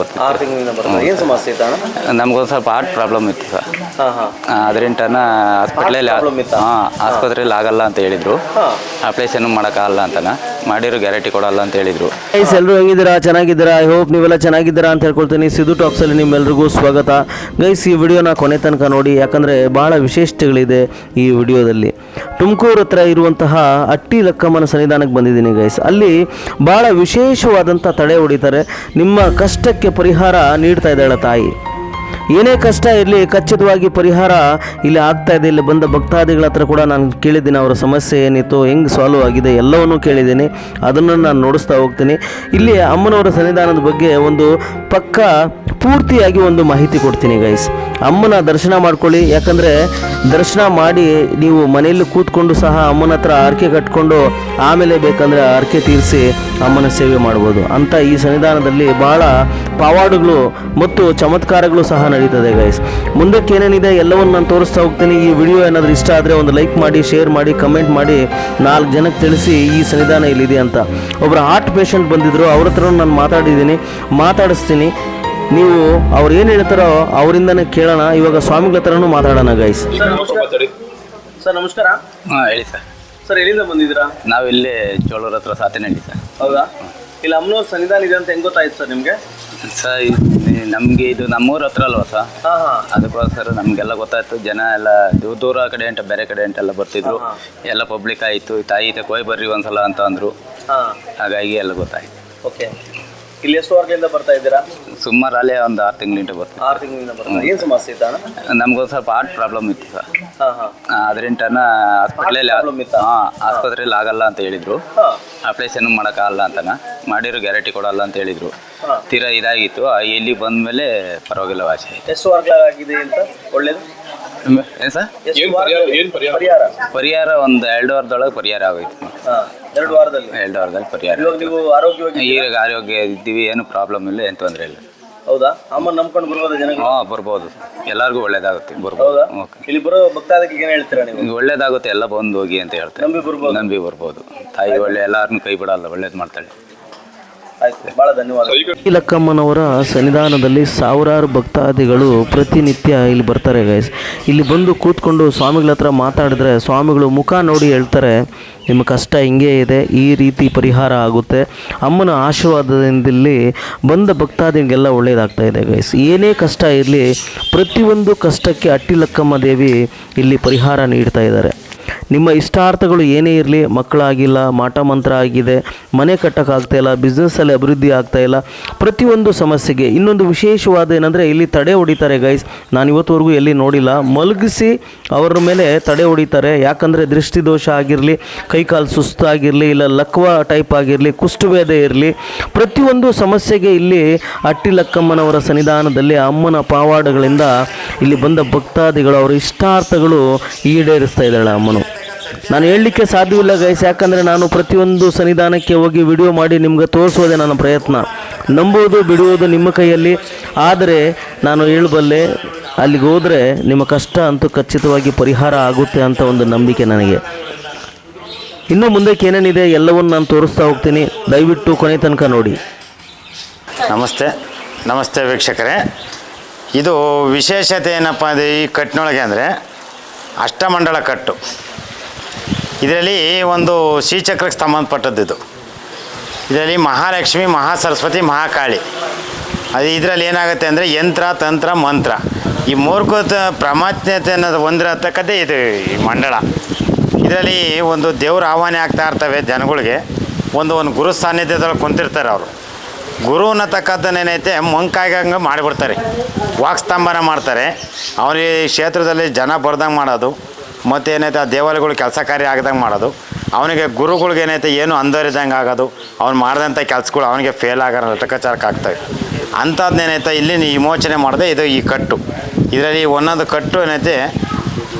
ಬರ್ತಿತ್ತು ಆರು ತಿಂಗಳಿಂದ ಬರ್ತದೆ ಏನು ಸಮಸ್ಯೆ ಇತ್ತು ಅಣ್ಣ ನಮಗೊಂದು ಸ್ವಲ್ಪ ಹಾರ್ಟ್ ಪ್ರಾಬ್ಲಮ್ ಇತ್ತು ಸರ್. ಹಾಂ ಹಾಂ. ಅದರಿಂಟನ ಹಾಸ್ಪಿಟ್ಲಲ್ಲಿ problem ಇತ್ತಾ? ಹಾಂ ಆಸ್ಪತ್ರೆಯಲ್ಲಿ ಆಗಲ್ಲ ಅಂತ ಹೇಳಿದರು. ಆಪ್ರೇಷನ್ ಮಾಡೋಕ್ಕಾಗಲ್ಲ ಅಂತನ. ಮಾಡಿರೋ ಗ್ಯಾರಂಟಿ ಕೊಡಲ್ಲ ಅಂತ ಹೇಳಿದರು. ಗೈಸ್ ಎಲ್ಲರೂ ಹೆಂಗಿದ್ದೀರಾ? ಚೆನ್ನಾಗಿದ್ದೀರಾ? ಐ ಹೋಪ್ ನೀವೆಲ್ಲ ಚೆನ್ನಾಗಿದ್ದೀರಾ ಅಂತ ಹೇಳ್ಕೊಳ್ತೀನಿ. ಸಿದ್ದು ಟಾಕ್ಸಲ್ಲಿ ನಿಮ್ಮೆಲ್ಲರಿಗೂ ಸ್ವಾಗತ. ಗೈಸ್ ಈ ವಿಡಿಯೋನ ಕೊನೆ ತನಕ ನೋಡಿ, ಯಾಕಂದರೆ ಭಾಳ ವಿಶೇಷತೆಗಳಿದೆ ಈ ವಿಡಿಯೋದಲ್ಲಿ. ತುಮಕೂರು ಹತ್ರ ಇರುವಂತಹ ಅಟ್ಟಿ ಲಕ್ಕಮ್ಮನ ಸನ್ನಿಧಾನಕ್ಕೆ ಬಂದಿದ್ದೀನಿ ಗೈಸ್ ಅಲ್ಲಿ ಭಾಳ ವಿಶೇಷವಾದಂಥ ತಡೆ ಹೊಡಿತಾರೆ. ನಿಮ್ಮ ಕಷ್ಟಕ್ಕೆ ಪರಿಹಾರ ನೀಡ್ತಾ ಇದ್ದಾಳೆ ತಾಯಿ. ಏನೇ ಕಷ್ಟ ಇರಲಿ, ಖಚಿತವಾಗಿ ಪರಿಹಾರ ಇಲ್ಲಿ ಆಗ್ತಾ ಇದೆ. ಇಲ್ಲಿ ಬಂದ ಭಕ್ತಾದಿಗಳ ಹತ್ರ ಕೂಡ ನಾನು ಕೇಳಿದ್ದೀನಿ, ಅವರ ಸಮಸ್ಯೆ ಏನಿತ್ತು, ಹೆಂಗೆ ಸಾಲ್ವ್ ಆಗಿದೆ, ಎಲ್ಲವನ್ನೂ ಕೇಳಿದ್ದೀನಿ. ಅದನ್ನು ನಾನು ನೋಡಿಸ್ತಾ ಹೋಗ್ತೀನಿ. ಇಲ್ಲಿ ಅಮ್ಮನವರ ಸನ್ನಿಧಾನದ ಬಗ್ಗೆ ಒಂದು ಪಕ್ಕ ಪೂರ್ತಿಯಾಗಿ ಒಂದು ಮಾಹಿತಿ ಕೊಡ್ತೀನಿ ಗೈಸ್ ಅಮ್ಮನ ದರ್ಶನ ಮಾಡ್ಕೊಳ್ಳಿ. ಯಾಕಂದರೆ ದರ್ಶನ ಮಾಡಿ ನೀವು ಮನೆಯಲ್ಲಿ ಕೂತ್ಕೊಂಡು ಸಹ ಅಮ್ಮನ ಹತ್ರ ಹರಕೆ ಕಟ್ಕೊಂಡು ಆಮೇಲೆ ಬೇಕಂದರೆ ಹರಕೆ ತೀರಿಸಿ ಅಮ್ಮನ ಸೇವೆ ಮಾಡ್ಬೋದು. ಅಂತ ಈ ಸನ್ನಿಧಾನದಲ್ಲಿ ಬಹಳ ಪವಾಡುಗಳು ಮತ್ತು ಚಮತ್ಕಾರಗಳು ಸಹ ನಡೀತದೆ ಗೈಸ್ ಮುಂದಕ್ಕೆ ಏನೇನಿದೆ ಎಲ್ಲವನ್ನು ನಾನು ತೋರಿಸ್ತಾ ಹೋಗ್ತೀನಿ. ಈ ವಿಡಿಯೋ ಏನಾದರೂ ಇಷ್ಟ ಆದರೆ ಒಂದು ಲೈಕ್ ಮಾಡಿ ಶೇರ್ ಮಾಡಿ ಕಮೆಂಟ್ ಮಾಡಿ. ನಾಲ್ಕು ಜನಕ್ಕೆ ತಿಳಿಸಿ ಈ ಸನ್ನಿಧಾನ ಇಲ್ಲಿದೆ ಅಂತ. ಒಬ್ಬರು ಹಾರ್ಟ್ ಪೇಷಂಟ್ ಬಂದಿದ್ದರು ಅವ್ರ ಹತ್ರ ನಾನು ಮಾತಾಡಿದ್ದೀನಿ. ಮಾತಾಡಿಸ್ತೀನಿ. ನೀವು ಅವ್ರು ಏನು ಹೇಳ್ತಾರೋ ಅವರಿಂದನೇ ಕೇಳೋಣ. ಇವಾಗ ಸ್ವಾಮಿಗಳ ಹತ್ರನೂ ಮಾತಾಡೋಣ ಗೈಸ್ ಸರ್ ನಮಸ್ಕಾರ ಹಾಂ ಹೇಳಿ ಸರ್. ಸರ್ ಎಲ್ಲಿಂದ ಬಂದಿದ್ದೀರಾ? ನಾವು ಇಲ್ಲೇ ಚೋಳೂರ ಹತ್ರ ಸಾತನಹಳ್ಳಿ ಸರ್. ಹೌದಾ? ಇಲ್ಲಿ ಅಮ್ಮನವ್ರ ಸನ್ನಿಧಾನ ಇದೆ ಅಂತ ಹೆಂಗೆ ಗೊತ್ತಾಯ್ತು ಸರ್ ನಿಮಗೆ? ಸರ್ ನಮಗೆ ಇದು ನಮ್ಮೂರ ಹತ್ರ ಅಲ್ವಾ ಸರ್? ಹಾಂ ಹಾಂ. ಅದಕ್ಕೋಸ್ಕರ ನಮಗೆಲ್ಲ ಗೊತ್ತಾಯ್ತು. ಜನ ಎಲ್ಲ ದೂರ ದೂರ ಕಡೆ ಅಂತ ಬೇರೆ ಕಡೆ ಅಂತೆಲ್ಲ ಬರ್ತಿದ್ರು. ಎಲ್ಲ ಪಬ್ಲಿಕ್ ಆಯಿತು. ತಾಯಿ ಕೋಯ್ ಬರ್ರಿ ಒಂದ್ಸಲ ಅಂತ ಅಂದರು. ಹಾಂ. ಹಾಗಾಗಿ ಎಲ್ಲ ಗೊತ್ತಾಯ್ತು. ಓಕೆ ಇಲ್ಲಿ ಎಷ್ಟು ಬರ್ತಾ ಇದ್ದೀರಾ? ಸುಮಾರು ಅಲ್ಲೇ ಒಂದು ಆರು ತಿಂಗಳಿಂದ ಬರ್ತೀವಿ ಆರು ತಿಂಗಳಿಂದ ಬರ್ತಾ ಏನು ಸಮಸ್ಯೆ ಇತ್ತು ಅಣ್ಣ? ನಮ್ಗೊಂದು ಸ್ವಲ್ಪ ಹಾರ್ಟ್ ಪ್ರಾಬ್ಲಮ್ ಇತ್ತು ಸರ್. ಹಾಂ ಹಾಂ. ಅದರಿಂಟನ ಹಾಸ್ಪಿಟ್ಲಲ್ಲಿ problem ಇತ್ತಾ? ಹಾಂ ಆಸ್ಪತ್ರೆಯಲ್ಲಿ ಆಗಲ್ಲ ಅಂತ ಹೇಳಿದ್ರು. ಹಾಂ. ಆಪ್ರೇಷನ್ ಮಾಡೋಕ್ಕಾಗಲ್ಲ ಅಂತನ ಮಾಡಿರೋ ಗ್ಯಾರಂಟಿ ಕೊಡಲ್ಲ ಅಂತ ಹೇಳಿದ್ರು. ಹಾಂ. ತೀರಾ ಇದಾಗಿತ್ತು. ಆ, ಇಲ್ಲಿ ಬಂದಮೇಲೆ ಪರವಾಗಿಲ್ಲ ವಾಸಿ ಆಯಿತು. ಎಷ್ಟು ವಾರಗಳಾಗಿದೆ ಅಂತ? ಒಳ್ಳೇದು? ಏನು ಸರ್? ಎಷ್ಟು ಪರಿಹಾರ. ಪರಿಹಾರ ಒಂದು ಎರಡು ವಾರದೊಳಗೆ ಪರಿಹಾರ ಆಗೋಯ್ತು. ಹಾಂ. ಎರಡು ವಾರದಲ್ಲಿ? ಎರಡು ವಾರದಲ್ಲಿ ಪರಿಹಾರ ಇವಾಗ ನೀವು ಆರೋಗ್ಯವಾಗಿ ಈಗ ಆರೋಗ್ಯ ಇದ್ದೀವಿ ಏನು ಪ್ರಾಬ್ಲಮ್ ಇಲ್ಲ ಏನು ತೊಂದರೆ ಇಲ್ಲ. ಹೌದಾ? ಅಮ್ಮ ನಂಬ್ಕೊಂಡು ಬರ್ಬೋದು ಜನ ಹಾಂ ಬರ್ಬೋದು. ಎಲ್ಲರಿಗೂ ಒಳ್ಳೇದಾಗುತ್ತೆ ಬರ್ಬೋದು. ಹೌದಾ? ಓಕೆ. ಇಲ್ಲಿ ಬರೋ ಭಕ್ತಾದಕ್ಕೆ ಏನು ಹೇಳ್ತೀರಾ ನೀವು? ಒಳ್ಳೇದಾಗುತ್ತೆ ಎಲ್ಲ ಬಂದು ಹೋಗಿ ಅಂತ ಹೇಳ್ತಾರೆ. ನಂಬಿ ಬರ್ಬೋದು. ನಂಬಿ ಬರ್ಬೋದು. ತಾಯಿ ಒಳ್ಳೆ ಎಲ್ಲಾರನ್ನೂ ಕೈ ಬಿಡಲ್ಲ ಒಳ್ಳೇದು ಮಾಡ್ತಾಳೆ. ಆಯ್ತು ಭಾಳ ಧನ್ಯವಾದ. ಸನ್ನಿಧಾನದಲ್ಲಿ ಸಾವಿರಾರು ಭಕ್ತಾದಿಗಳು ಪ್ರತಿನಿತ್ಯ ಇಲ್ಲಿ ಬರ್ತಾರೆ ಗೈಸ್ ಇಲ್ಲಿ ಬಂದು ಕೂತ್ಕೊಂಡು ಸ್ವಾಮಿಗಳ ಹತ್ರ ಮಾತಾಡಿದ್ರೆ ಸ್ವಾಮಿಗಳು ಮುಖ ನೋಡಿ ಹೇಳ್ತಾರೆ ನಿಮ್ಮ ಕಷ್ಟ ಹಿಂಗೆ ಇದೆ ಈ ರೀತಿ ಪರಿಹಾರ ಆಗುತ್ತೆ. ಅಮ್ಮನ ಆಶೀರ್ವಾದದಿಂದಲ್ಲಿ ಬಂದ ಭಕ್ತಾದಿಗಳಿಗೆಲ್ಲ ಒಳ್ಳೆಯದಾಗ್ತಾ ಇದೆ ಗೈಸ್ ಏನೇ ಕಷ್ಟ ಇರಲಿ ಪ್ರತಿಯೊಂದು ಕಷ್ಟಕ್ಕೆ ಅಟ್ಟಿಲಕ್ಕಮ್ಮ ದೇವಿ ಇಲ್ಲಿ ಪರಿಹಾರ ನೀಡ್ತಾ ಇದ್ದಾರೆ. ನಿಮ್ಮ ಇಷ್ಟಾರ್ಥಗಳು ಏನೇ ಇರಲಿ, ಮಕ್ಕಳಾಗಿಲ್ಲ ಮಾಟ ಮಂತ್ರ ಆಗಿದೆ, ಮನೆ ಕಟ್ಟೋಕ್ಕಾಗ್ತಾ ಇಲ್ಲ ಬಿಸ್ನೆಸ್ಸಲ್ಲಿ ಅಭಿವೃದ್ಧಿ ಇಲ್ಲ, ಪ್ರತಿಯೊಂದು ಸಮಸ್ಯೆಗೆ ಇನ್ನೊಂದು ವಿಶೇಷವಾದ ಏನಂದರೆ ಇಲ್ಲಿ ತಡೆ ಹೊಡಿತಾರೆ ಗೈಸ್ ನಾನು ಇವತ್ತುವರೆಗೂ ಎಲ್ಲಿ ನೋಡಿಲ್ಲ. ಮಲಗಿಸಿ ಅವರ ಮೇಲೆ ತಡೆ ಹೊಡಿತಾರೆ. ಯಾಕಂದರೆ ದೃಷ್ಟಿದೋಷ ಆಗಿರಲಿ, ಕೈಕಾಲು ಸುಸ್ತಾಗಿರಲಿ, ಇಲ್ಲ ಲಕ್ವ ಟೈಪ್ ಆಗಿರಲಿ ಕುಷ್ಠವೇದ ಇರಲಿ, ಪ್ರತಿಯೊಂದು ಸಮಸ್ಯೆಗೆ ಇಲ್ಲಿ ಅಟ್ಟಿ ಲಕ್ಕಮ್ಮನವರ ಸನ್ನಿಧಾನದಲ್ಲಿ ಅಮ್ಮನ ಪಾವಾಡಗಳಿಂದ ಇಲ್ಲಿ ಬಂದ ಭಕ್ತಾದಿಗಳು, ಅವರ ಇಷ್ಟಾರ್ಥಗಳು ಈಡೇರಿಸ್ತಾ ಇದ್ದಾಳೆ ಅಮ್ಮನು. ನಾನು ಹೇಳಲಿಕ್ಕೆ ಸಾಧ್ಯವಿಲ್ಲ ಗೈಸ್ ಯಾಕಂದರೆ ನಾನು ಪ್ರತಿಯೊಂದು ಸನ್ನಿಧಾನಕ್ಕೆ ಹೋಗಿ ವಿಡಿಯೋ ಮಾಡಿ ನಿಮ್ಗೆ ತೋರಿಸೋದೇ ನನ್ನ ಪ್ರಯತ್ನ. ನಂಬುವುದು, ಬಿಡುವುದು ನಿಮ್ಮ ಕೈಯಲ್ಲಿ. ಆದರೆ ನಾನು ಹೇಳಬಲ್ಲೆ, ಅಲ್ಲಿಗೆ ಹೋದರೆ ನಿಮ್ಮ ಕಷ್ಟ ಅಂತೂ ಖಚಿತವಾಗಿ ಪರಿಹಾರ ಆಗುತ್ತೆ ಅಂತ ಒಂದು ನಂಬಿಕೆ ನನಗೆ. ಇನ್ನು ಮುಂದಕ್ಕೆ ಏನೇನಿದೆ ಎಲ್ಲವನ್ನು ನಾನು ತೋರಿಸ್ತಾ ಹೋಗ್ತೀನಿ. ದಯವಿಟ್ಟು ಕೊನೆ ತನಕ ನೋಡಿ. ನಮಸ್ತೆ. ನಮಸ್ತೆ ವೀಕ್ಷಕರೇ. ಇದು ವಿಶೇಷತೆ ಏನಪ್ಪ ಅದೇ ಈ ಕಟ್ಟಿನೊಳಗೆ ಅಂದರೆ ಅಷ್ಟಮಂಡಲ ಕಟ್ಟು. ಇದರಲ್ಲಿ ಒಂದು ಶ್ರೀಚಕ್ರಕ್ಕೆ ಸಂಬಂಧಪಟ್ಟದ್ದು ಇದು. ಇದರಲ್ಲಿ ಮಹಾಲಕ್ಷ್ಮಿ, ಮಹಾಸರಸ್ವತಿ, ಮಹಾಕಾಳಿ. ಅದು ಇದರಲ್ಲಿ ಏನಾಗುತ್ತೆ ಅಂದರೆ ಯಂತ್ರ, ತಂತ್ರ, ಮಂತ್ರ. ಈ ಮೂರ್ಖತ ಪ್ರಾಮಾತ್ಯತೆ ಅನ್ನೋದು ಹೊಂದಿರತಕ್ಕದ್ದೇ ಇದು ಈ ಮಂಡಳ. ಇದರಲ್ಲಿ ಒಂದು ದೇವ್ರ ಆಹ್ವಾನ ಆಗ್ತಾ ಇರ್ತವೆ ಜನಗಳಿಗೆ. ಒಂದು ಒಂದು ಗುರು ಸಾನ್ನಿಧ್ಯದಲ್ಲಿ ಕುಂತಿರ್ತಾರೆ ಅವರು. ಗುರು ಅನ್ನತಕ್ಕದ್ದನ್ನೇನೈತೆ ಮಂಕಾಗಂಗೆ ಮಾಡಿಬಿಡ್ತಾರೆ. ವಾಕ್ಸ್ತಂಭನ ಮಾಡ್ತಾರೆ. ಅವನಿಗೆ ಕ್ಷೇತ್ರದಲ್ಲಿ ಜನ ಬರ್ದಂಗೆ ಮಾಡೋದು. ಮತ್ತು ಏನೈತೆ, ಆ ದೇವಾಲಯಗಳು ಕೆಲಸ ಕಾರ್ಯ ಆಗದಂಗೆ ಮಾಡೋದು. ಅವನಿಗೆ ಗುರುಗಳಿಗೆ ಏನೈತೆ, ಏನು ಅಂದರಿದಂಗೆ ಆಗೋದು. ಅವ್ನು ಮಾಡಿದಂಥ ಕೆಲಸಗಳು ಅವನಿಗೆ ಫೇಲ್ ಆಗೋ ಲೆಕ್ಕಾಚಾರಕ್ಕೆ ಆಗ್ತವೆ ಅಂಥದ್ದೇನೈತೆ ಇಲ್ಲಿ ವಿಮೋಚನೆ ಮಾಡಿದೆ, ಇದು ಈ ಕಟ್ಟು. ಇದರಲ್ಲಿ ಒಂದೊಂದು ಕಟ್ಟು ಏನೈತೆ,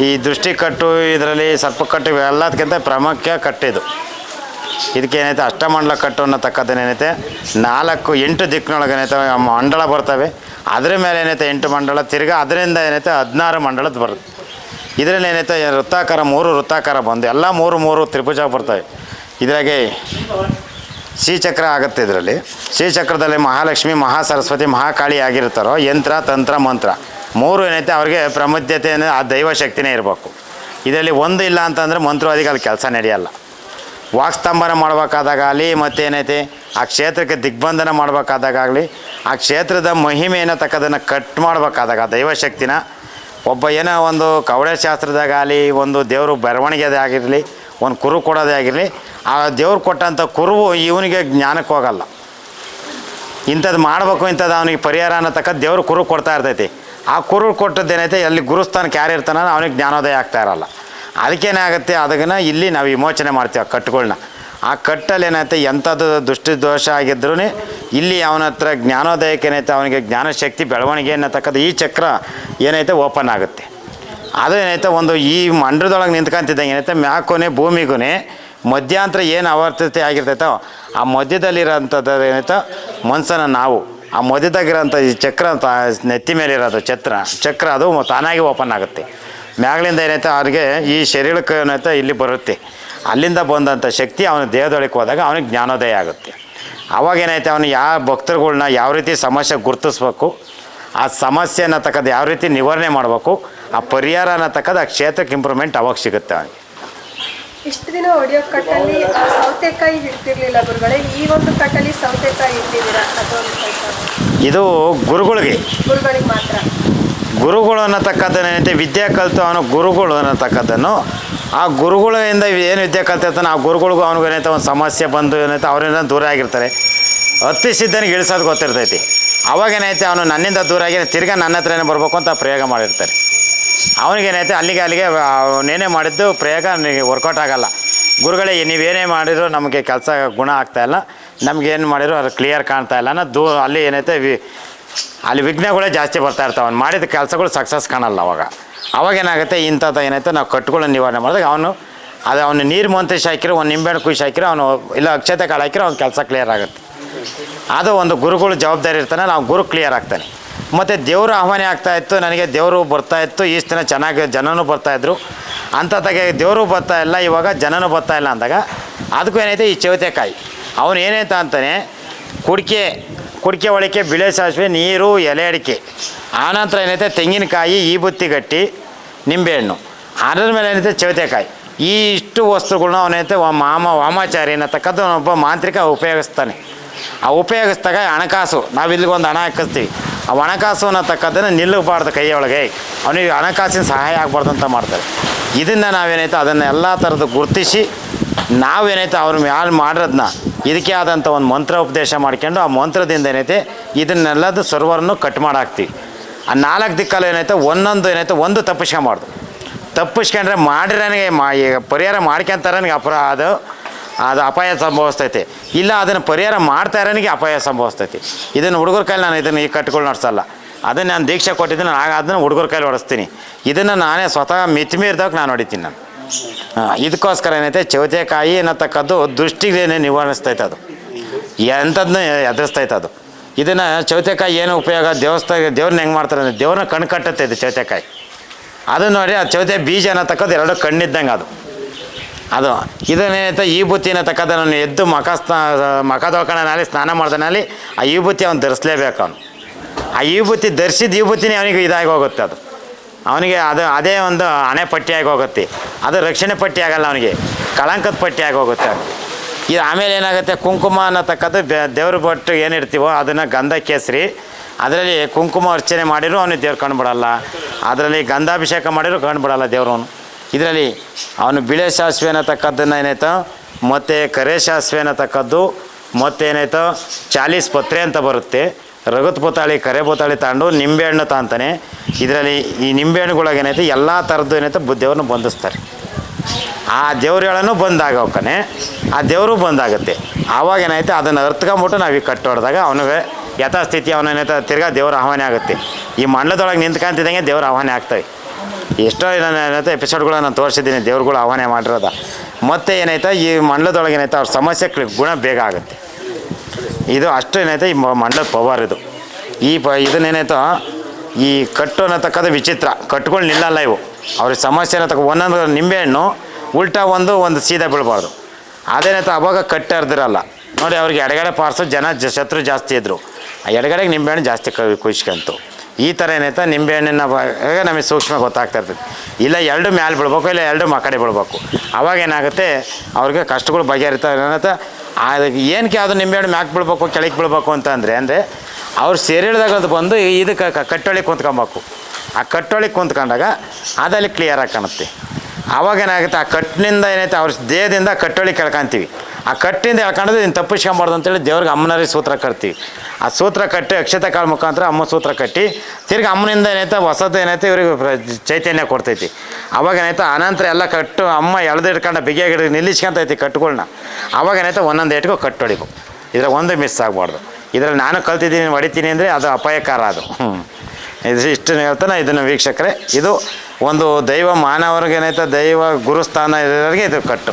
ಈ ದೃಷ್ಟಿ ಕಟ್ಟು, ಇದರಲ್ಲಿ ಸರ್ಪ ಕಟ್ಟು, ಇವೆಲ್ಲದಕ್ಕಿಂತ ಪ್ರಾಮುಖ್ಯ ಕಟ್ಟಿದು ಇದಕ್ಕೆ ಏನೈತೆ, ಅಷ್ಟಮಂಡಲ ಕಟ್ಟು ಅನ್ನತಕ್ಕದ್ದೇನೈತೆ ನಾಲ್ಕು, ಎಂಟು ದಿಕ್ಕಿನೊಳಗೆ ಏನೈತೆ ಮಂಡಳ ಬರ್ತವೆ. ಅದರ ಮೇಲೆ ಏನೈತೆ, ಎಂಟು ಮಂಡಳ ತಿರ್ಗಾ ಅದರಿಂದ ಏನೈತೆ, ಹದಿನಾರು ಮಂಡಳದ್ದು ಬರುತ್ತೆ. ಇದರಲ್ಲಿ ಏನೈತೆ ವೃತ್ತಾಕಾರ, ಮೂರು ವೃತ್ತಾಕಾರ ಬಂದು, ಎಲ್ಲ ಮೂರು ಮೂರು ತ್ರಿಭುಜ ಬರ್ತವೆ. ಇದರಾಗೆ ಶ್ರೀಚಕ್ರ ಆಗುತ್ತೆ ಇದರಲ್ಲಿ. ಶ್ರೀಚಕ್ರದಲ್ಲಿ ಮಹಾಲಕ್ಷ್ಮಿ ಮಹಾ ಸರಸ್ವತಿ ಮಹಾಕಾಳಿ ಆಗಿರ್ತಾರೋ, ಯಂತ್ರ, ತಂತ್ರ, ಮಂತ್ರ. ಮೂರು ಏನೈತೆ ಅವ್ರಿಗೆ ಪ್ರಾಮುಖ್ಯತೆ ಆ ದೈವ ಶಕ್ತಿನೇ ಇರಬೇಕು. ಇದರಲ್ಲಿ ಒಂದು ಇಲ್ಲ ಅಂತಂದರೆ ಮಂತ್ರವಾದಿಗೆ ಅಲ್ಲಿ ಕೆಲಸ ನಡೆಯಲ್ಲ. ವಾಕ್ಸ್ತಂಭನ ಮಾಡ್ಬೇಕಾದಾಗಲಿ ಮತ್ತೇನೈತಿ ಆ ಕ್ಷೇತ್ರಕ್ಕೆ ದಿಗ್ಬಂಧನ ಮಾಡಬೇಕಾದಾಗಲಿ ಆ ಕ್ಷೇತ್ರದ ಮಹಿಮೆ ಏನತಕ್ಕದನ್ನು ಕಟ್ ಮಾಡಬೇಕಾದಾಗ ದೈವಶಕ್ತಿನ ಒಬ್ಬ ಏನೋ ಒಂದು ಕವಡೆ ಶಾಸ್ತ್ರದಾಗಲಿ ಒಂದು ದೇವರು ಬರವಣಿಗೆದೇ ಆಗಿರಲಿ, ಒಂದು ಕುರು ಕೊಡೋದೇ ಆಗಿರಲಿ, ಆ ದೇವ್ರು ಕೊಟ್ಟಂಥ ಕುರುವು ಇವನಿಗೆ ಜ್ಞಾನಕ್ಕೆ ಹೋಗಲ್ಲ. ಇಂಥದ್ದು ಮಾಡಬೇಕು ಇಂಥದ್ದು ಅವನಿಗೆ ಪರಿಹಾರ ಅನ್ನತಕ್ಕ ದೇವ್ರು ಕುರು ಕೊಡ್ತಾ ಇರ್ತೈತಿ. ಆ ಕುರು ಕೊಟ್ಟದ್ದೇನೈತೆ ಅಲ್ಲಿ ಗುರುಸ್ಥಾನಕ್ಕೆ ಯಾರು ಇರ್ತಾನೋ ಅವನಿಗೆ ಜ್ಞಾನೋದಯ ಆಗ್ತಾ ಇರಲ್ಲ. ಅದಕ್ಕೇನಾಗುತ್ತೆ, ಅದನ್ನು ಇಲ್ಲಿ ನಾವು ವಿಮೋಚನೆ ಮಾಡ್ತೀವಿ ಆ ಕಟ್ಟುಗಳನ್ನ ಆ ಕಟ್ಟಲ್ಲಿ ಏನಾಯ್ತು ಎಂಥದ್ದು ದುಷ್ಟಿ ದೋಷ ಆಗಿದ್ರೂ ಇಲ್ಲಿ ಅವನ ಹತ್ರ ಜ್ಞಾನೋದಯಕ್ಕೆ ಏನೈತೆ ಅವನಿಗೆ ಜ್ಞಾನಶಕ್ತಿ ಬೆಳವಣಿಗೆ ಅನ್ನತಕ್ಕದ್ದು ಈ ಚಕ್ರ ಏನೈತೆ? ಓಪನ್ ಆಗುತ್ತೆ. ಅದು ಏನೈತೆ? ಒಂದು ಈ ಮಂಡ್ರದೊಳಗೆ ನಿಂತ್ಕೊಂತಿದ್ದಂಗೆ ಏನೈತೆ? ಮ್ಯಾಕೋನೆ ಭೂಮಿಗೂ ಮಧ್ಯಾಂತರ ಏನು ಆವರ್ತತೆ ಆಗಿರ್ತೈತೋ, ಆ ಮಧ್ಯದಲ್ಲಿರೋಂಥದ್ದು ಏನೈತೆ? ಮನ್ಸನ ನಾವು. ಆ ಮಧ್ಯದಾಗಿರೋಂಥ ಈ ಚಕ್ರ ನೆತ್ತಿ ಮೇಲೆ ಇರೋದು ಛತ್ರ ಚಕ್ರ ಅದು ತಾನಾಗಿ ಓಪನ್ ಆಗುತ್ತೆ. ಮ್ಯಾಗಳಿಂದ ಏನೈತೆ ಅವ್ರಿಗೆ ಈ ಶರೀರಕ್ಕೆ ಏನೈತೆ ಇಲ್ಲಿ ಬರುತ್ತೆ. ಅಲ್ಲಿಂದ ಬಂದಂಥ ಶಕ್ತಿ ಅವನ ದೇಹದೊಳಗೆ ಹೋದಾಗ ಅವನಿಗೆ ಜ್ಞಾನೋದಯ ಆಗುತ್ತೆ. ಅವಾಗ ಏನೈತೆ ಅವನು ಯಾವ ಭಕ್ತರುಗಳ್ನ ಯಾವ ರೀತಿ ಸಮಸ್ಯೆ ಗುರುತಿಸ್ಬೇಕು ಆ ಸಮಸ್ಯೆ ಅನ್ನತಕ್ಕದ್ದು ಯಾವ ರೀತಿ ನಿವಾರಣೆ ಮಾಡಬೇಕು ಆ ಪರಿಹಾರ ಅನ್ನತಕ್ಕದ್ದು ಆ ಕ್ಷೇತ್ರಕ್ಕೆ ಇಂಪ್ರೂವ್ಮೆಂಟ್ ಅವಾಗ ಸಿಗುತ್ತೆ ಅವನಿಗೆ. ಇಷ್ಟು ದಿನ ಕಟ್ಟಲ್ಲಿ ಸೌತೆಕಾಯಿ ಗುರುಗಳೇ ಈ ಒಂದು ಕಟ್ಟಲ್ಲಿ ಸೌತೆಕಾಯಿ ಇಟ್ಟಿದ್ದೀರಾ ಇದು ಗುರುಗಳಿಗೆ. ಗುರುಗಳಿಗೆ ಮಾತ್ರ. ಗುರುಗಳು ಅನ್ನತಕ್ಕದ್ದನ್ನು ಏನೈತೆ? ವಿದ್ಯೆ ಕಲಿತು ಅವನು ಗುರುಗಳು ಅನ್ನತಕ್ಕದ್ದನ್ನು. ಆ ಗುರುಗಳಿಂದ ಏನು ವಿದ್ಯೆ ಕಲ್ತಿರ್ತಾನೆ ಆ ಗುರುಗಳಿಗೂ ಅವನಿಗೆ ಏನೈತೆ? ಒಂದು ಸಮಸ್ಯೆ ಬಂದು ಏನೈತೆ? ಅವರಿಂದ ದೂರ ಆಗಿರ್ತಾರೆ. ಹತ್ತಿ ಸಿದ್ಧನಿಗೆ ಇಳಿಸೋದು ಗೊತ್ತಿರ್ತೈತಿ. ಅವಾಗ ಏನೈತೆ? ಅವನು ನನ್ನಿಂದ ದೂರ ಆಗಿ ತಿರ್ಗಾ ನನ್ನ ಹತ್ರನೇ ಬರಬೇಕು ಅಂತ ಪ್ರಯೋಗ ಮಾಡಿರ್ತಾರೆ. ಅವನಿಗೇನೈತೆ ಅಲ್ಲಿಗೆ ಅಲ್ಲಿಗೆ ಅವನೇನೇ ಮಾಡಿದ್ದು ಪ್ರಯೋಗ ವರ್ಕೌಟ್ ಆಗಲ್ಲ. ಗುರುಗಳೇ ನೀವೇನೇ ಮಾಡಿದ್ರು ನಮಗೆ ಕೆಲಸ ಗುಣ ಆಗ್ತಾ ಇಲ್ಲ. ನಮಗೇನು ಮಾಡಿದ್ರು ಅದು ಕ್ಲಿಯರ್ ಕಾಣ್ತಾ ಇಲ್ಲ ಅನ್ನೋ ದೂ ಅಲ್ಲಿ ಏನೈತೆ? ವಿ ಅಲ್ಲಿ ವಿಘ್ನಗಳೇ ಜಾಸ್ತಿ ಬರ್ತಾ ಇರ್ತಾವೆ. ಅವ್ನು ಮಾಡಿದ ಕೆಲಸಗಳು ಸಕ್ಸಸ್ ಕಾಣಲ್ಲ ಅವಾಗ. ಅವಾಗ ಏನಾಗುತ್ತೆ ಇಂಥದ್ದು ಏನಾಯ್ತು, ನಾವು ಕಟ್ಟುಗಳನ್ನ ನಿವಾರಣೆ ಮಾಡಿದಾಗ ಅವನು ಅದು ಅವನು ನೀರು ಮಂತ್ರಿಸಿ ಹಾಕಿರೋ ಒಂದು ನಿಂಬೆಹಣ್ಣು ಕುಯ್ಸಿ ಹಾಕಿರೋ ಅವನು ಇಲ್ಲ ಅಕ್ಷತೆ ಕಾಳು ಹಾಕಿರೋ, ಅವ್ನ ಕೆಲಸ ಕ್ಲಿಯರ್ ಆಗುತ್ತೆ. ಅದು ಒಂದು ಗುರುಗಳು ಜವಾಬ್ದಾರಿ ಇರ್ತಾನೆ, ನಾವು ಗುರು ಕ್ಲಿಯರ್ ಆಗ್ತಾನೆ. ಮತ್ತು ದೇವರು ಆಹ್ವಾನ ಆಗ್ತಾ ಇತ್ತು, ನನಗೆ ದೇವರು ಬರ್ತಾ ಇತ್ತು ಇಷ್ಟು ದಿನ ಚೆನ್ನಾಗಿ ಜನನೂ ಬರ್ತಾಯಿದ್ರು ಅಂಥದ್ದಾಗೆ ದೇವರು ಬರ್ತಾ ಇಲ್ಲ, ಇವಾಗ ಜನನೂ ಬರ್ತಾ ಇಲ್ಲ ಅಂದಾಗ, ಅದಕ್ಕೂ ಏನೈತೆ ಈ ಚೌತೆಕಾಯಿ ಅವನು ಏನೈತ ಅಂತಾನೆ, ಕುಡಿಕೆ ಕುಡಿಕೆ ಒಳಕ್ಕೆ ಬಿಳೆ ಸಾಸಿವೆ, ನೀರು, ಎಲೆ ಅಡಿಕೆ. ಆನಂತರ ಏನೈತೆ? ತೆಂಗಿನಕಾಯಿ, ಈ ಬುತ್ತಿ ಗಟ್ಟಿ, ನಿಂಬೆಹಣ್ಣು. ಅದ್ರ ಮೇಲೆ ಏನೈತೆ? ಚೌತೆಕಾಯಿ. ಈ ಇಷ್ಟು ವಸ್ತುಗಳನ್ನ ಅವನೈತೆ ಮಾಮ, ವಾಮಾಚಾರಿ ಅನ್ನತಕ್ಕದ್ದು ಒಬ್ಬ ಮಾಂತ್ರಿಕ ಉಪಯೋಗಿಸ್ತಾನೆ. ಆ ಉಪಯೋಗಿಸ್ದಾಗ ಹಣಕಾಸು, ನಾವು ಇಲ್ಲಿಗೆ ಒಂದು ಹಣ ಹಾಕಿಸ್ತೀವಿ. ಆ ಹಣಕಾಸು ಅನ್ನತಕ್ಕದ್ದನ್ನು ನಿಲ್ಲಬಾರ್ದು ಕೈಯೊಳಗೆ. ಅವನಿಗೆ ಹಣಕಾಸಿನ ಸಹಾಯ ಆಗಬಾರ್ದು ಅಂತ ಮಾಡ್ತಾರೆ. ಇದನ್ನು ನಾವೇನೈತೆ ಅದನ್ನು ಎಲ್ಲ ಥರದ್ದು ಗುರುತಿಸಿ ನಾವೇನೈತೆ ಅವ್ರ ಮ್ಯಾಲೆ ಮಾಡಿರೋದನ್ನ ಇದಕ್ಕೆ ಆದಂಥ ಒಂದು ಮಂತ್ರ ಉಪದೇಶ ಮಾಡ್ಕೊಂಡು ಆ ಮಂತ್ರದಿಂದ ಏನೈತೆ, ಇದನ್ನೆಲ್ಲದು ಸರ್ವರನ್ನು ಕಟ್ ಮಾಡಾಕ್ತೀವಿ ಆ ನಾಲ್ಕು ದಿಕ್ಕಲ್ಲಿ ಏನೈತೆ, ಒಂದೊಂದು ಏನೈತೆ, ಒಂದು ತಪ್ಪಿಸ್ಕೊಂಬಾರ್ದು ತಪ್ಪಿಸ್ಕೊಂಡ್ರೆ ಮಾಡಿರೋನಿಗೆ ಮಾ, ಈಗ ಪರಿಹಾರ ಮಾಡ್ಕೊಂತಾರನಿಗೆ ಅಪರಾಧ, ಅದು ಅದು ಅಪಾಯ ಸಂಭವಿಸ್ತೈತೆ ಇಲ್ಲ, ಅದನ್ನು ಪರಿಹಾರ ಮಾಡ್ತಾ ಇರೋನಿಗೆ ಅಪಾಯ ಸಂಭವಿಸ್ತೈತಿ ಇದನ್ನು ಹುಡುಗರ ಕೈಲಿ ನಾನು ಇದನ್ನು ಈ ಕಟ್ಗಳು ನಡೆಸಲ್ಲ. ಅದನ್ನು ನಾನು ದೀಕ್ಷೆ ಕೊಟ್ಟಿದ್ದೀನಿ ಆಗ ಅದನ್ನು ಹುಡುಗರ ಕೈಲಿ ಹೊಡೆಸ್ತೀನಿ. ಇದನ್ನು ನಾನೇ ಸ್ವತಃ ಮಿತಿಮೀರಿದಾಗ ನಾನು ಹೊಡಿತೀನಿ ನಾನು. ಇದಕ್ಕೋಸ್ಕರ ಏನೈತೆ, ಚೌತೆಕಾಯಿ ಅನ್ನತಕ್ಕದ್ದು ದೃಷ್ಟಿಗೆ ನಿವಾರಿಸ್ತೈತೆ ಅದು. ಎಂಥದನ್ನ ಎದುರಿಸ್ತೈತೆ ಅದು. ಇದನ್ನು ಚೌತೆಕಾಯಿ ಏನು ಉಪಯೋಗ? ದೇವಸ್ಥಾನ, ದೇವ್ರನ್ನ ಹೆಂಗೆ ಮಾಡ್ತಾರೆ ಅಂದರೆ ದೇವ್ರನ್ನ ಕಣ್ಣು ಕಟ್ಟುತ್ತೆ ಇದು ಚೌತೆಕಾಯಿ. ಅದು ನೋಡಿ, ಆ ಚೌತೆ ಬೀಜ ಅನ್ನತಕ್ಕದ್ದು ಎರಡು ಕಣ್ಣಿದ್ದಂಗೆ ಅದು. ಅದು ಇದನ್ನೇನೈತೆ ಈ ಬುತ್ತಿನ ತಕ್ಕದನ್ನು ಎದ್ದು ಮಖ ಸ್ನಾ ಮಖ ತೊಳ್ಕೊಂಡನಲ್ಲಿ ಸ್ನಾನ ಮಾಡ್ದನಲ್ಲಿ ಆ ಈ ಬುತ್ತಿ ಅವ್ನು ಧರಿಸ್ಲೇಬೇಕು ಅವನು. ಆ ಈ ಬುತ್ತಿ ಧರಿಸಿದ ಈ ಬುತ್ತಿನೇ ಅವನಿಗೆ ಇದಾಗಿ ಹೋಗುತ್ತೆ ಅದು. ಅವನಿಗೆ ಅದು, ಅದೇ ಒಂದು ಹಣೆ ಪಟ್ಟಿಯಾಗಿ ಹೋಗುತ್ತೆ. ಅದು ರಕ್ಷಣೆ ಪಟ್ಟಿ ಆಗಲ್ಲ ಅವನಿಗೆ. ಕಳಂಕದ ಪಟ್ಟಿಯಾಗಿ ಹೋಗುತ್ತೆ ಇದು ಆಮೇಲೆ ಏನಾಗುತ್ತೆ? ಕುಂಕುಮ ಅನ್ನತಕ್ಕದ್ದು ದೇವ್ರ ಬಟ್ಟು ಏನಿರ್ತೀವೋ ಅದನ್ನು ಗಂಧ ಕೇಸರಿ, ಅದರಲ್ಲಿ ಕುಂಕುಮ ಅರ್ಚನೆ ಮಾಡಿದ್ರು ಅವನಿಗೆ ದೇವ್ರು ಕಂಡುಬಿಡಲ್ಲ ಅದರಲ್ಲಿ ಗಂಧಾಭಿಷೇಕ ಮಾಡಿದ್ರು ಕಂಡುಬಿಡಲ್ಲ ದೇವ್ರು ಅವನು. ಇದರಲ್ಲಿ ಅವನು ಬಿಳೆ ಸಾಸಿವೆ ಅನ್ನತಕ್ಕದ್ದನ್ನು ಏನಾಯ್ತು? ಮತ್ತು ಕರೆ ಸಾಸಿವೆ ಅನ್ನತಕ್ಕದ್ದು ಮತ್ತೇನಾಯ್ತು ಚಾಲೀಸ್ ಪತ್ರೆ ಅಂತ ಬರುತ್ತೆ. ರಗತ್ ಪೊತಾಳಿ, ಕರೆ ಪೊತಾಳಿ ತಗೊಂಡು ನಿಂಬೆಹಣ್ಣು ತಾಂತಾನೆ. ಇದರಲ್ಲಿ ಈ ನಿಂಬೆಹಣ್ಣುಗಳಿಗೆ ಏನೈತೆ, ಎಲ್ಲ ಥರದ್ದು ಏನೈತೆ ದೇವ್ರನ್ನ ಬಂಧಿಸ್ತಾರೆ. ಆ ದೇವ್ರ ಹೇಳನು ಬಂದಾಗವಕ್ಕನೆ ಆ ದೇವರು ಬಂದಾಗುತ್ತೆ. ಆವಾಗ ಏನಾಯ್ತು ಅದನ್ನು ಅರ್ತ್ಕೊಂಬಿಟ್ಟು ನಾವು ಈಗ ಕಟ್ಟು ಹೊಡೆದಾಗ ಅವನಿಗೆ ಯಥಾಸ್ಥಿತಿ ಅವನೇನೈತೆ ತಿರ್ಗಾ ದೇವ್ರ ಆಹ್ವಾನ ಆಗುತ್ತೆ. ಈ ಮಂಡಲದೊಳಗೆ ನಿಂತ್ಕೊಂತಿದ್ದಂಗೆ ದೇವ್ರ ಆಹ್ವಾನ ಆಗ್ತವೆ. ಎಷ್ಟೋ ಏನೈತೆ ಎಪಿಸೋಡ್ಗಳು ನಾನು ತೋರಿಸಿದ್ದೀನಿ, ದೇವ್ರುಗಳು ಆಹ್ವಾನ ಮಾಡಿರೋದ. ಮತ್ತೆ ಏನಾಯ್ತು ಈ ಮಂಡಲದೊಳಗೆ ಏನಾಯ್ತು ಅವ್ರ ಸಮಸ್ಯೆ ಗುಣ ಬೇಗ ಆಗುತ್ತೆ. ಇದು ಅಷ್ಟು ಏನೈತೆ, ಈ ಮಂಡಲ ಮಂಡಲದ ಪವರ್ ಇದು. ಈ ಪ ಇದನ್ನೇನಾಯ್ತು ಈ ಕಟ್ಟು ಅನ್ನತಕ್ಕದ್ದು ವಿಚಿತ್ರ. ಕಟ್ಕೊಂಡು ನಿಲ್ಲಲ್ಲ ಇವು. ಅವ್ರ ಸಮಸ್ಯೆ ಅನ್ನತಕ್ಕ ಒಂದೊಂದು ನಿಂಬೆಹಣ್ಣು ಉಲ್ಟಾ ಒಂದು ಒಂದು ಸೀದಾ ಬೀಳಬಾರ್ದು. ಅದೇನಾಯ್ತು ಅವಾಗ ಕಟ್ಟ ಹರಿದಿರಲ್ಲ ನೋಡಿ, ಅವ್ರಿಗೆ ಎಡಗಡೆ ಪಾರ್ಸು, ಜನ ಜ ಶತ್ರು ಜಾಸ್ತಿ ಇದ್ದರು ಆ ಎಡಗಡೆಗೆ ನಿಂಬೆಹಣ್ಣು ಜಾಸ್ತಿ ಕುಯ್ಸ್ಕೊಂತು. ಈ ಥರ ಏನೈತೆ ನಿಂಬೆಹಣ್ಣಿನ ನಮಗೆ ಸೂಕ್ಷ್ಮ ಗೊತ್ತಾಗ್ತಾ ಇರ್ತದೆ ಇಲ್ಲ, ಎರಡು ಮ್ಯಾಲೆ ಬಿಡ್ಬೇಕು ಇಲ್ಲ, ಎರಡು ಮಾಕಡೆ ಕಡೆ ಬಿಡ್ಬೇಕು ಅವಾಗ ಏನಾಗುತ್ತೆ, ಅವ್ರಿಗೆ ಕಷ್ಟಗಳು ಬಗೆಹರಿತ ಏನಂತ ಏನಕ್ಕೆ ಅದು ನಿಂಬೆಹಣ್ಣು ಮ್ಯಾಕ್ ಬೀಳ್ಬೇಕು ಕೆಳಗೆ ಬೀಳ್ಬೇಕು ಅಂತ ಅಂದರೆ ಅಂದರೆ ಅವ್ರು ಸೇರಿಳಿದಾಗ ಅದು ಬಂದು ಇದಕ್ಕೆ ಕಟ್ಟೊಳಿ ಕಟ್ಟೊಳಿಗೆ ಕುಂತ್ಕೊಬೇಕು. ಆ ಕಟ್ಟೊಳಿಗೆ ಕುಂತ್ಕೊಂಡಾಗ ಅದಲ್ಲಿ ಕ್ಲಿಯರಾಗಿ ಕಾಣುತ್ತೆ. ಆವಾಗ ಏನಾಗುತ್ತೆ, ಆ ಕಟ್ಟಿನಿಂದ ಏನೈತೆ ಅವ್ರ ದೇಹದಿಂದ ಕಟ್ಟೊಳಿ ಕೆಳ್ಕೊಂತೀವಿ. ಆ ಕಟ್ಟಿಂದ ಎಳ್ಕೊಂಡ್ರೆ ನೀನು ತಪ್ಪಿಸ್ಕೊಂಬಾರ್ದು ಅಂತೇಳಿ ದೇವ್ರಿಗೆ ಅಮ್ಮನಾರಿ ಸೂತ್ರ ಕಟ್ತೀವಿ ಆ ಸೂತ್ರ ಕಟ್ಟಿ ಅಕ್ಷತೆ ಕಾಳ ಮುಖಾಂತರ ಅಮ್ಮ ಸೂತ್ರ ಕಟ್ಟಿ. ತಿರ್ಗಿ ಅಮ್ಮನಿಂದ ಏನೈತೆ ಹೊಸದು ಏನೈತೆ ಇವ್ರಿಗೆ ಚೈತನ್ಯ ಕೊಡ್ತೈತಿ. ಅವಾಗ ಏನೈತೆ ಅನಂತರ ಎಲ್ಲ ಕಟ್ಟು ಅಮ್ಮ ಎಳ್ದು ಹಿಡ್ಕೊಂಡು ಬಿಗಿಯಾಗಿ ಹಿಡಿದು ನಿಲ್ಲಿಸ್ಕೊಂತೈತಿ ಕಟ್ಟುಗಳನ್ನ ಅವಾಗ ಏನೈತೆ ಒಂದೊಂದು ಏಟ್ಗೂ ಕಟ್ಟು ಹೊಡಿಬೇಕು. ಇದ್ರಾಗ ಒಂದು ಮಿಸ್ ಆಗಬಾರ್ದು. ಇದ್ರಲ್ಲಿ ನಾನು ಕಲ್ತಿದ್ದೀನಿ ಹೊಡಿತೀನಿ ಅಂದರೆ ಅದು ಅಪಾಯಕಾರ ಅದು. ಇದು ಇಷ್ಟು ಹೇಳ್ತಾನೆ ಇದನ್ನು ವೀಕ್ಷಕರೇ. ಇದು ಒಂದು ದೈವ ಮಾನವರಿಗೆ ಏನೈತೆ ದೈವ ಗುರುಸ್ಥಾನ ಇರೋರಿಗೆ ಇದು ಕಟ್ಟು.